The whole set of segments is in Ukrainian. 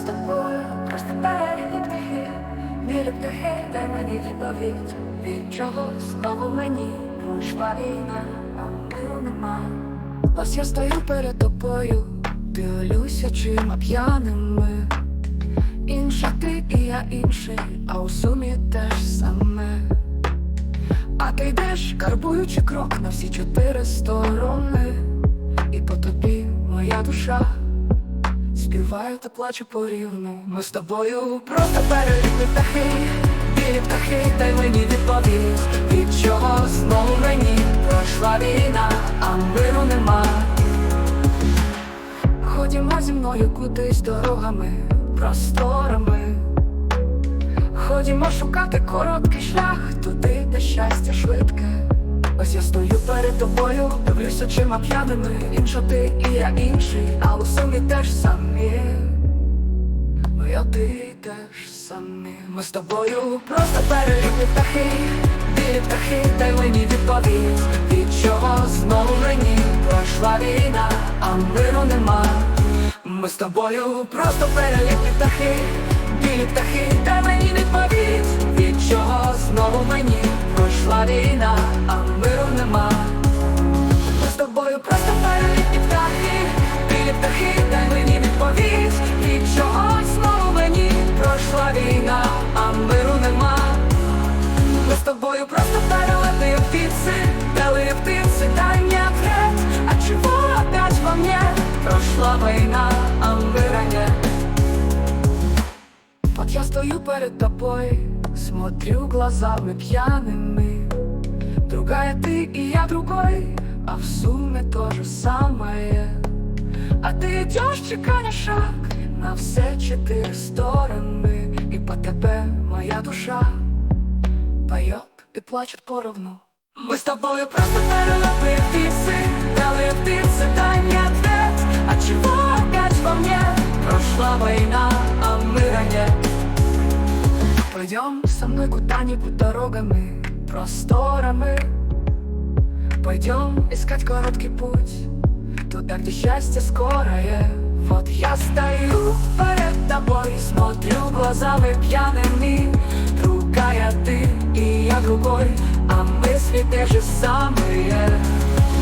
з тобою. Просто перелік птахи Білі птахи, дай мені відповідь. Від чого знову мені? Пройшла війна, а миру нема. Ось я стою перед тобою, дивлюся чима п'яними Інша ти і я інший, а у сумі теж саме. А ти йдеш, карбуючи крок на всі чотири сторони. І по тобі моя душа Співаю та плачу порівну. Ми з тобою просто перелікли птахи Білі птахи, дай мені відповідь Від чого знову мені пройшла війна, а миру нема. Ходімо зі мною кудись дорогами, просторами. Ходімо шукати короткий шлях туди, де щастя швидке. Ось я стою перед тобою, дивлюсь очима п'яними Інша ти і я інший, теж Ми з тобою просто перелюбні птахи Білі птахи, дай мені відповідь Від чого знову мені пройшла війна, а миру нема. Ми з тобою просто перелюбні птахи Білі птахи, дай мені відповідь Від чого знову мені пройшла війна, тобою просто перелетные птицы Белые птицы, дай мне ответ А чего опять во мне Прошла война, а мира нет Вот я стою перед тобой Смотрю глазами пьяными Другая ты и я другой А в сумме то же самое А ты идешь, чеканя шаг На все четыре стороны И по тебе моя душа Поет и плачет поровну Мы с тобою просто перелетные птицы Белые птицы, дай мне ответ А чего опять во мне Прошла война, а мира нет Пойдем со мной куда-нибудь дорогами, просторами Пойдем искать короткий путь Туда, где счастье скорое Вот я стою перед тобой Смотрю глазами пьяными Другая ты и я другой А мысли те же самые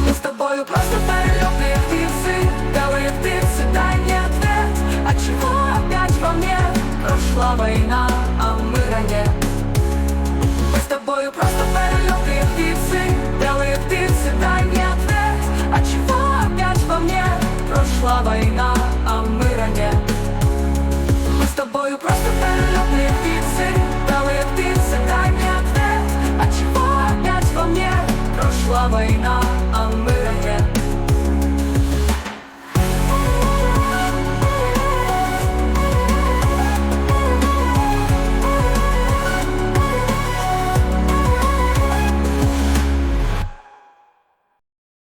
Мы с тобою просто перелетные птицы Белые птицы, дай мне ответ А чего опять во мне Прошла война,